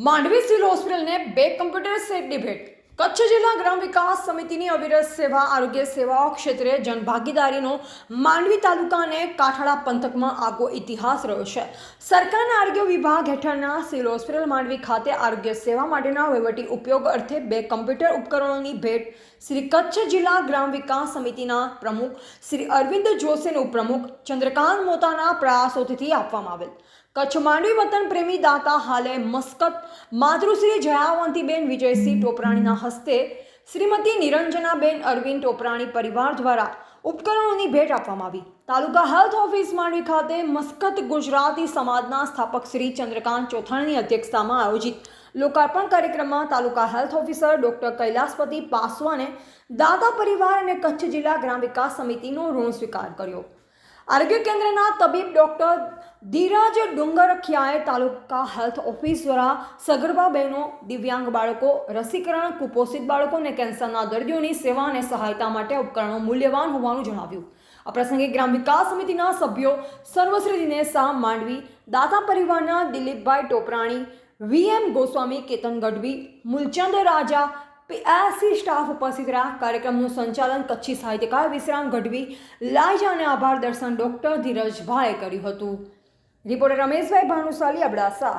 Mandvi civil હોસ્પિટલને બે computer સેટની ભેટ કચ્છ જિલ્લા ગ્રામ વિકાસ સમિતિની અવિરત સેવા આરોગ્ય સેવાઓ ક્ષેત્રે જનભાગીદારીનો માંડવી તાલુકાને કાઠાળા પંથકમાં આગો ઇતિહાસ રહ્યો છે. સરકારના આરોગ્ય વિભાગ હેઠળના સિવિલ હોસ્પિટલ માંડવી ખાતે આરોગ્ય સેવા માટેના વહીવટી ઉપયોગ અર્થે બે કમ્પ્યુટર ઉપકરણોની ભેટ શ્રી કચ્છ જિલ્લા ગ્રામ વિકાસ સમિતિના પ્રમુખ શ્રી અરવિંદ જોશીના ઉપપ્રમુખ ચંદ્રકાંત મોતાના પ્રયાસોથી આપવામાં આવેલ. કચ્છ માંડવી વતન પ્રેમી દાતા હાલે મસ્કત માતૃશ્રી જયાવંતીબેન વિજયસિંહ ટોપરાણીના હસ્તે શ્રીમતી નિરંજનાબેન અરવિંદ ટોપરાણી પરિવાર દ્વારા ઉપકરણોની ભેટ આપવામાં આવી. તાલુકા હેલ્થ ઓફિસ માંડવી ખાતે મસ્કત ગુજરાતી સમાજના સ્થાપક શ્રી ચંદ્રકાંત ચોથાણીની અધ્યક્ષતામાં આયોજિત લોકાર્પણ કાર્યક્રમમાં taluka health officer doctor Kailashpati પાસવાને દાદા પરિવાર અને કચ્છ જિલ્લા ગ્રામ વિકાસ સમિતિનો ઋણ સ્વીકાર કર્યો. આરોગ્ય કેન્દ્રના તબીબ ડૉક્ટર ધીરજ ડુંગરખિયાએ તાલુકા હેલ્થ ઓફિસ દ્વારા સગર્ભા બહેનો, દિવ્યાંગ બાળકો, રસીકરણ, કુપોષિત બાળકો અને કેન્સરના દર્દીઓની સેવા અને સહાયતા માટે ઉપકરણો મૂલ્યવાન હોવાનું જણાવ્યું. આ પ્રસંગે ગ્રામ વિકાસ સમિતિના સભ્યો સર્વશ્રી દિનેશ શાહ, માંડવી, દાતા પરિવારના Dilipbhai Toprani VM Goswami, Ketan Gadhvi, Moolchand Raja PRC staff ઉપસ્થિત રહ્યા. કાર્યક્રમનું સંચાલન કચ્છી સાહિત્યકાર વિશ્રામ ગઢવી લાઈજા અને આભાર દર્શન ડોક્ટર ધીરજભાઈએ કર્યું હતું. રિપોર્ટર રમેશભાઈ ભાનુશાલી, અબડાસા.